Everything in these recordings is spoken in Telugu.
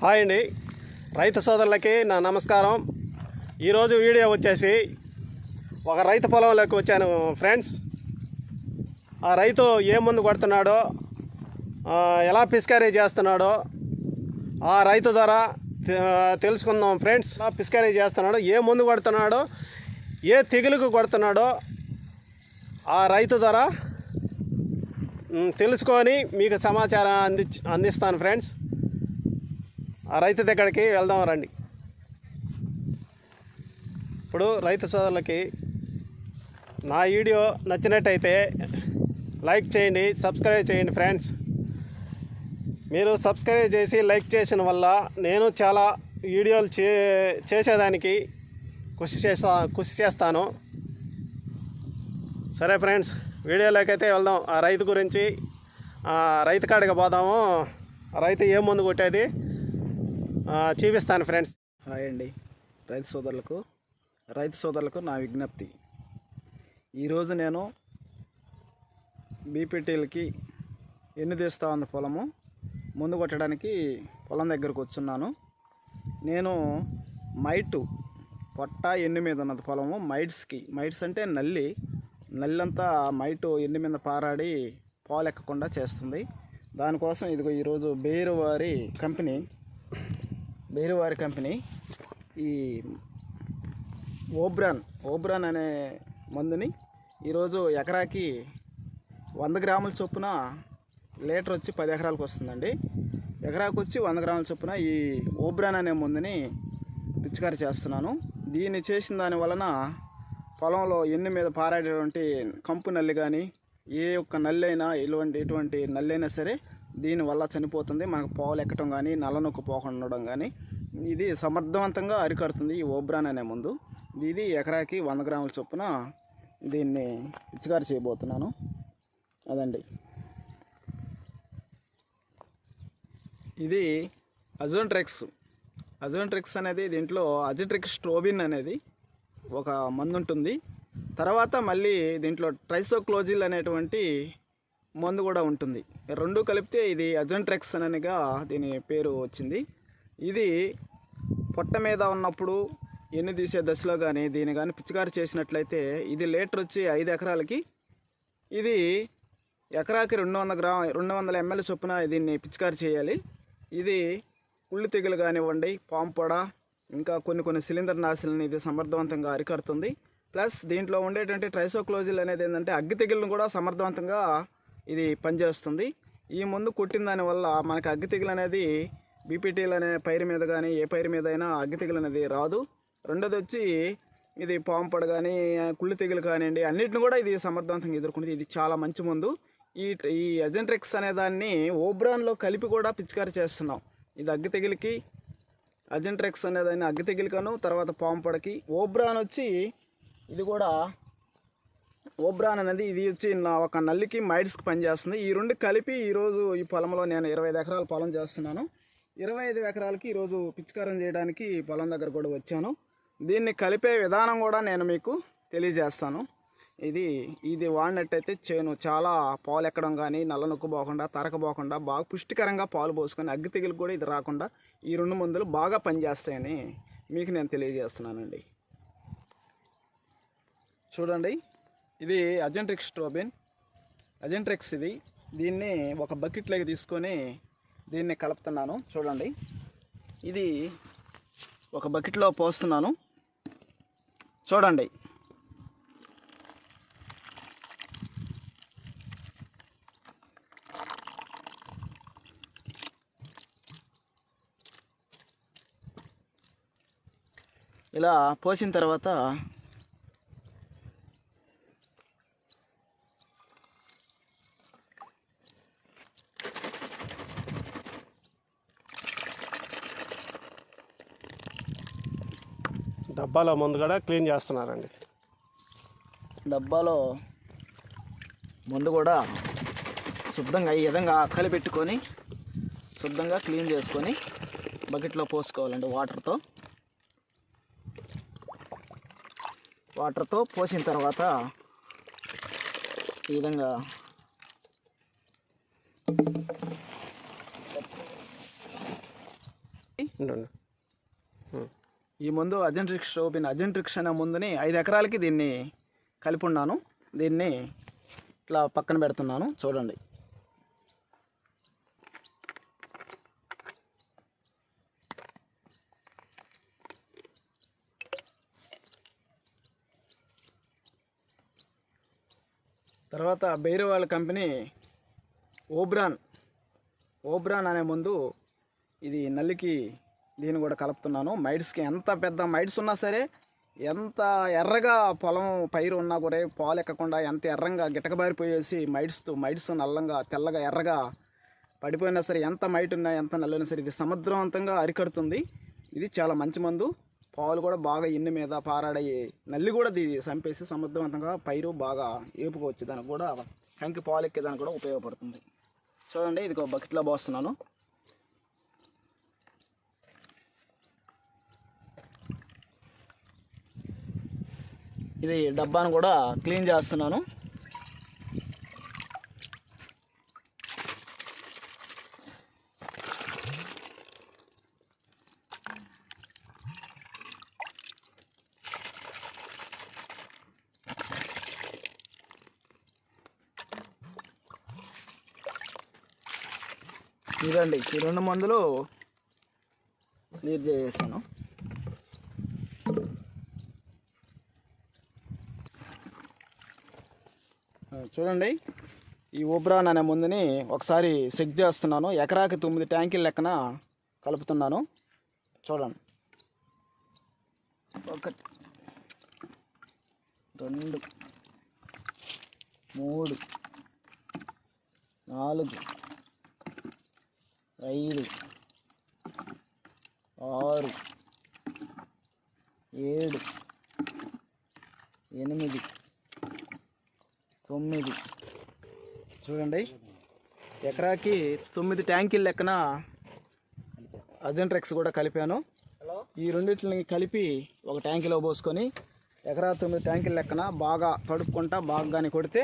హాయ్ అండి. రైతు సోదరులకి నా నమస్కారం. ఈరోజు వీడియో వచ్చేసి ఒక రైతు పొలంలోకి వచ్చాను ఫ్రెండ్స్. ఆ రైతు ఏ ముందు కొడుతున్నాడో ఎలా పిస్కరీ చేస్తున్నాడో ఆ రైతు ద్వారా తెలుసుకుందాం ఫ్రెండ్స్. ఎలా పిస్కరీ చేస్తున్నాడో ఏ ముందు కొడుతున్నాడో ఏ తెగులుకు కొడుతున్నాడో ఆ రైతు ద్వారా తెలుసుకొని మీకు సమాచారం అంది అందిస్తాను ఫ్రెండ్స్. ఆ రైతు దగ్గరికి వెళ్దాం రండి. ఇప్పుడు రైతు సోదరులకి నా వీడియో నచ్చినట్టయితే లైక్ చేయండి సబ్స్క్రైబ్ చేయండి ఫ్రెండ్స్. మీరు సబ్స్క్రైబ్ చేసి లైక్ చేసిన వల్ల నేను చాలా వీడియోలు చే చేసేదానికి కృషి చేస్తా కృషి చేస్తాను. సరే ఫ్రెండ్స్ వీడియోలోకి అయితే వెళ్దాం. ఆ రైతు గురించి రైతు కాడికి పోదాము. రైతు ఏ ముందు కొట్టేది? చూపిస్తాను ఫ్రెండ్స్. హాయ్ అండి. రైతు సోదరులకు రైతు సోదరులకు నా విజ్ఞప్తి. ఈరోజు నేను బీపీటీలకి ఎన్ని తీస్తా ఉంది పొలము ముందు కొట్టడానికి పొలం దగ్గరకు వచ్చున్నాను. నేను మైటు పొట్ట ఎన్ని మీద ఉన్నది పొలము మైట్స్కి. మైట్స్ అంటే నల్లి. నల్లంతా మైటు ఎన్ని మీద పారాడి పాలెక్కకుండా చేస్తుంది. దానికోసం ఇదిగో ఈరోజు బేరువారి కంపెనీ బేరువారి కంపెనీ ఈ ఓబ్రాన్ ఓబ్రాన్ అనే మందుని ఈరోజు ఎకరాకి వంద గ్రాముల చొప్పున లీటర్ వచ్చి పది ఎకరాలకు వస్తుందండి. ఎకరాకు వచ్చి వంద గ్రాముల చొప్పున ఈ ఓబ్రాన్ అనే మందుని పిచికారి చేస్తున్నాను. దీన్ని చేసిన దాని వలన పొలంలో ఎన్ని మీద పారాడేటువంటి కంపు నల్లి కానీ ఏ ఒక్క నల్లైనా ఇటువంటి ఎటువంటి ఎటువంటి సరే దీనివల్ల చనిపోతుంది. మనకు పాలు ఎక్కడం కానీ నల్ల నొక్కు పోకుండా ఉండడం కానీ ఇది సమర్థవంతంగా అరికడుతుంది ఈ ఓబ్రాన్ అనే ముందు. ఇది ఎకరాకి వంద గ్రాముల చొప్పున దీన్ని పిచికారి చేయబోతున్నాను. అదండి. ఇది అజోంట్రెక్స్. అజోంట్రెక్స్ అనేది దీంట్లో అజోట్రిక్స్ స్ట్రోబిన్ అనేది ఒక మందు ఉంటుంది తర్వాత మళ్ళీ దీంట్లో ట్రైసోక్లోజిల్ అనేటువంటి మందు కూడా ఉంటుంది. రెండు కలిపితే ఇది అజంట్రెక్స్ అనగా దీని పేరు వచ్చింది. ఇది పొట్ట మీద ఉన్నప్పుడు ఎన్ని తీసే దశలో కానీ దీన్ని కానీ పిచికారి చేసినట్లయితే ఇది లీటర్ వచ్చి ఐదు ఎకరాలకి ఇది ఎకరాకి రెండు వందల గ్రా రెండు వందల ఎంఎల్ చొప్పున దీన్ని పిచికారి చేయాలి. ఇది ఉళ్ళు తెగులు కానివ్వండి పాము పొడ ఇంకా కొన్ని కొన్ని సిలిండర్ నాశనని ఇది సమర్థవంతంగా అరికడుతుంది. ప్లస్ దీంట్లో ఉండేటువంటి ట్రైసోక్లోజిల్ అనేది ఏంటంటే అగ్గి తెగులను కూడా సమర్థవంతంగా ఇది పనిచేస్తుంది. ఈ మందు కొట్టిన దానివల్ల మనకు అగ్గి తెగులు అనేది బీపీటీలు అనే పైరు మీద కానీ ఏ పైరు మీద అయినా అగ్గి తెగులు అనేది రాదు. రెండోది వచ్చి ఇది పాంపడు కానీ కుళ్ళు తెగులు కానివ్వండి అన్నిటిని కూడా ఇది సమర్థవంతంగా ఎదుర్కొంది ఇది చాలా మంచి మందు. ఈ ఈ అజెంట్రిక్స్ అనే దాన్ని ఓబ్రాన్లో కలిపి కూడా పిచికారి చేస్తున్నాం. ఇది అగ్గి తెగులకి అజెంట్రెక్స్ అనేదాన్ని అగ్గి తెగిలికను తర్వాత పాంపడకి ఓబ్రాన్ వచ్చి ఇది కూడా ఓబ్రాన్ అనేది ఇది వచ్చి నా ఒక నల్లికి మైడ్స్కి పనిచేస్తుంది. ఈ రెండు కలిపి ఈరోజు ఈ పొలంలో నేను ఇరవై ఐదు ఎకరాల పొలం చేస్తున్నాను. ఇరవై ఐదు ఎకరాలకి ఈరోజు పిచికారం చేయడానికి పొలం దగ్గర కూడా వచ్చాను. దీన్ని కలిపే విధానం కూడా నేను మీకు తెలియజేస్తాను. ఇది ఇది వాడినట్టయితే చేను చాలా పాలు ఎక్కడం కానీ నల్ల నొక్కు పోకుండా తరకపోకుండా బాగా పుష్టికరంగా పాలు పోసుకొని అగ్గి తెగులు కూడా ఇది రాకుండా ఈ రెండు మందులు బాగా పనిచేస్తాయని మీకు నేను తెలియజేస్తున్నానండి. చూడండి. ఇది అజెంట్రిక్స్ స్ట్రోబిన్. అజెంట్రిక్స్ ఇది. దీన్ని ఒక బకెట్లోకి తీసుకొని దీన్ని కలుపుతున్నాను. చూడండి. ఇది ఒక బకెట్లో పోస్తున్నాను. చూడండి. ఇలా పోసిన తర్వాత డబ్బాలో ముందు కూడా క్లీన్ చేస్తున్నారండి డబ్బాలో ముందు కూడా శుద్ధంగా ఈ విధంగా కలిపెట్టుకొని శుద్ధంగా క్లీన్ చేసుకొని బకెట్లో పోసుకోవాలండి వాటర్తో వాటర్తో పోసిన తర్వాత ఈ విధంగా ఉండు, ఉండు. ఉం. ఈ ముందు అజెంట్రిక్స్ ఓపెన్ అజెంట్రిక్స్ అనే ముందుని ఐదు ఎకరాలకి దీన్ని కలిపి ఉన్నాను దీన్ని ఇట్లా పక్కన పెడుతున్నాను. చూడండి. తర్వాత బైరవాళ్ళ కంపెనీ ఓబ్రాన్ ఓబ్రాన్ అనే ముందు ఇది నల్లికి దీన్ని కూడా కలుపుతున్నాను. మైడ్స్కి ఎంత పెద్ద మైడ్స్ ఉన్నా సరే ఎంత ఎర్రగా పొలం పైరు ఉన్నా కూడా పాలు ఎక్కకుండా ఎంత ఎర్రంగా గిటకబారిపోయేసి మైడ్స్తో మైడ్స్ నల్లంగా తెల్లగా ఎర్రగా పడిపోయినా సరే ఎంత మైట్ ఉన్నా ఎంత నల్లైనా సరే ఇది సమర్థవంతంగా అరికడుతుంది. ఇది చాలా మంచి మందు. పాలు కూడా బాగా ఇన్ని మీద పారాడయ్యి నల్లి కూడా ఇది చంపేసి సమర్థవంతంగా పైరు బాగా ఏపుకోవచ్చు. దానికి కూడా కంకి పాలు ఎక్కేదానికి కూడా ఉపయోగపడుతుంది. చూడండి ఇది ఒక బకెట్లో పోస్తున్నాను. ఇది డబ్బాను కూడా క్లీన్ చేస్తున్నాను. ఇదండి ఈ రెండు మందులు క్లియర్ చేసేసాను ఆ, చూడండి. ఈ ఓబ్రాన్ అనే ముందుని ఒకసారి చెక్ చేస్తున్నాను. ఎకరాకి తొమ్మిది ట్యాంకీల లెక్కన కలుపుతున్నాను. చూడండి. ఒకటి రెండు మూడు నాలుగు ఐదు ఆరు ఏడు ఎనిమిది తొమ్మిది చూడండి ఎకరాకి తొమ్మిది ట్యాంకీల లెక్కన అజెంట్రెక్స్ కూడా కలిపాను. ఈ రెండింటిని కలిపి ఒక ట్యాంకీలో పోసుకొని ఎకరా తొమ్మిది ట్యాంకీల లెక్కన బాగా తడుపుకుంటా బాగానే కొడితే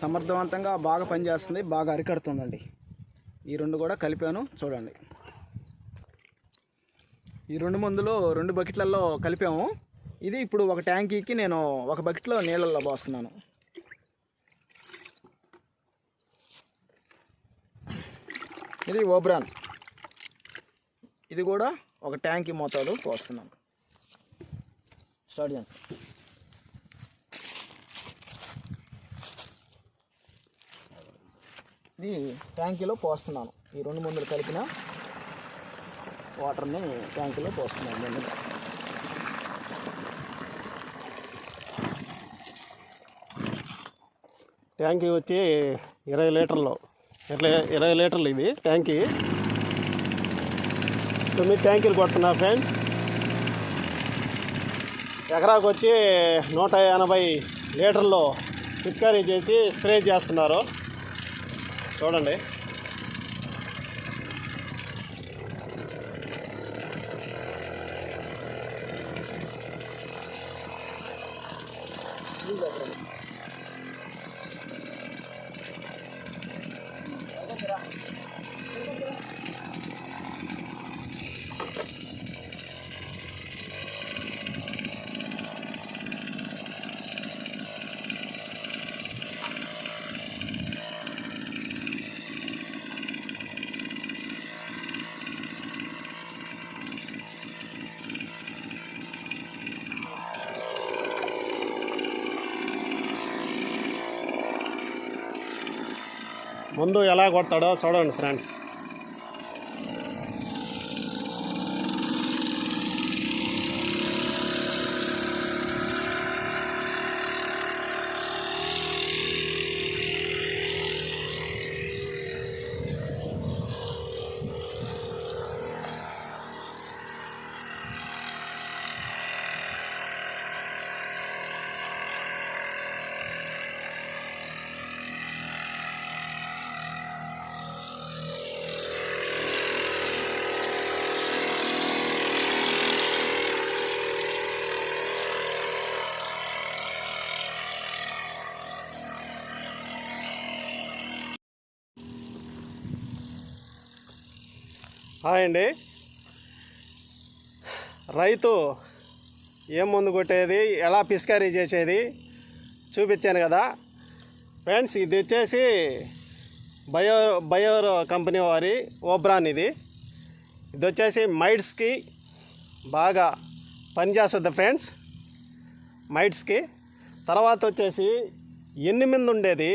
సమర్థవంతంగా బాగా పనిచేస్తుంది బాగా అరికడుతుందండి. ఈ రెండు కూడా కలిపాను చూడండి. ఈ రెండు మందులు రెండు బకెట్లలో కలిపాము. ఇది ఇప్పుడు ఒక ట్యాంకీకి నేను ఒక బకెట్లో నీళ్ళల్లో పోస్తున్నాను. ఇది ఓబ్రాన్. ఇది కూడా ఒక ట్యాంకీ మోతాదు పోస్తున్నాను స్టార్ట్ చేస్తాను ఇది ట్యాంకీలో పోస్తున్నాను. ఈ రెండు మందులు కలిపిన వాటర్ని ట్యాంకీలో పోస్తున్నాను ముందుగా ట్యాంకీ వచ్చి ఇరవై లీటర్లు. ఇట్లా ఇరవై లీటర్లు ఇది ట్యాంకీ. తొమ్మిది ట్యాంకీలు కొడుతున్నా ఫ్రెండ్స్. ఎకరాకు వచ్చి నూట ఎనభై లీటర్లు పిచికారీ చేసి స్ప్రే చేస్తున్నారు. చూడండి. ముందు ఎలా కొడతాడో చూడండి ఫ్రెండ్స్. హాయ్ అండి. రైతు ఏం ముందు కొట్టేది ఎలా పిస్కారీ చేసేది చూపించాను కదా. ఫ్రెండ్స్ ఇది వచ్చేసి బయో బయోర్ కంపెనీ వారి ఓబ్రాన్ ఇది. ఇది వచ్చేసి మైడ్స్కి బాగా పనిచేస్తుంది ఫ్రెండ్స్ మైట్స్కి తర్వాత వచ్చేసి ఎనిమిది ఉండేది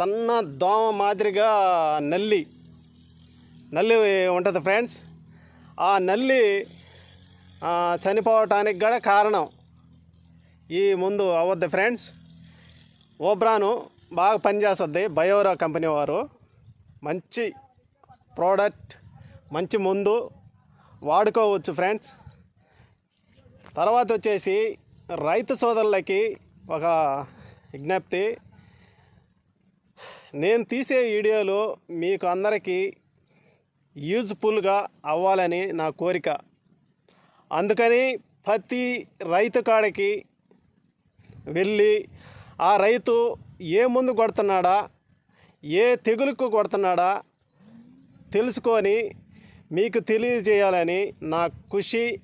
సన్న దోమ మాదిరిగా నల్లి నల్లి ఉంటుంది ఫ్రెండ్స్ ఆ నల్లి చనిపోవటానికి కూడా కారణం ఈ ముందు అవద్దు ఫ్రెండ్స్ ఓబ్రాను బాగా పనిచేస్తుంది బయోరా కంపెనీ వారు. మంచి ప్రోడక్ట్ మంచి ముందు వాడుకోవచ్చు ఫ్రెండ్స్ తర్వాత వచ్చేసి రైతు సోదరులకి ఒక విజ్ఞప్తి. నేను తీసే వీడియోలు మీకు అందరికీ యూజ్ఫుల్గా అవ్వాలని నా కోరిక. అందుకని ప్రతి రైతు కాడికి వెళ్ళి ఆ రైతు ఏ ముందు కొడుతున్నాడా ఏ తెగులుకు కొడుతున్నాడా తెలుసుకొని మీకు తెలియజేయాలని నా కృషి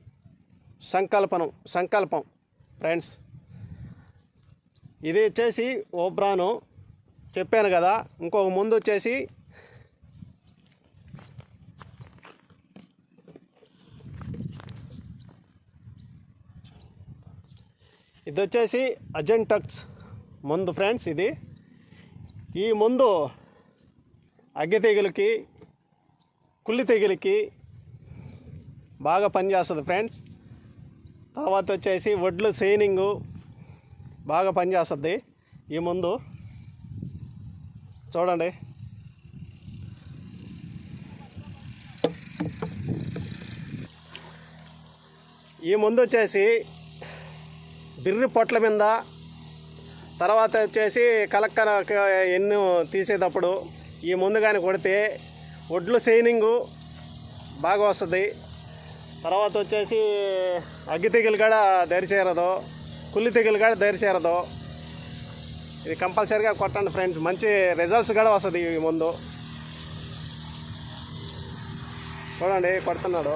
సంకల్పనం సంకల్పం. ఫ్రెండ్స్ ఇది వచ్చేసి ఓబ్రాను చెప్పాను కదా ఇంకొక ముందు వచ్చేసి ఇది వచ్చేసి అజెంటక్స్ ముందు ఫ్రెండ్స్ ఇది. ఈ ముందు అగ్గి తెగులకి కుళ్ళి తెగులకి బాగా పనిచేస్తుంది ఫ్రెండ్స్. తర్వాత వచ్చేసి వడ్లు సైనింగు బాగా పనిచేస్తుంది ఈ ముందు. చూడండి. ఈ ముందు వచ్చేసి బిర్రి పొట్ల మీద తర్వాత వచ్చేసి కలక్కన ఎన్ను తీసేటప్పుడు ఈ ముందు కానీ కొడితే ఒడ్లు సైనింగు బాగా వస్తుంది. తర్వాత వచ్చేసి అగ్గి తెగులు కూడా దరిచేరదు కుళ్ళి తెగులు కూడా దరిచేరదు ఇది కంపల్సరీగా కొట్టండి ఫ్రెండ్స్. మంచి రిజల్ట్స్ కూడా వస్తుంది ఈ ముందు. చూడండి కొడుతున్నాడు.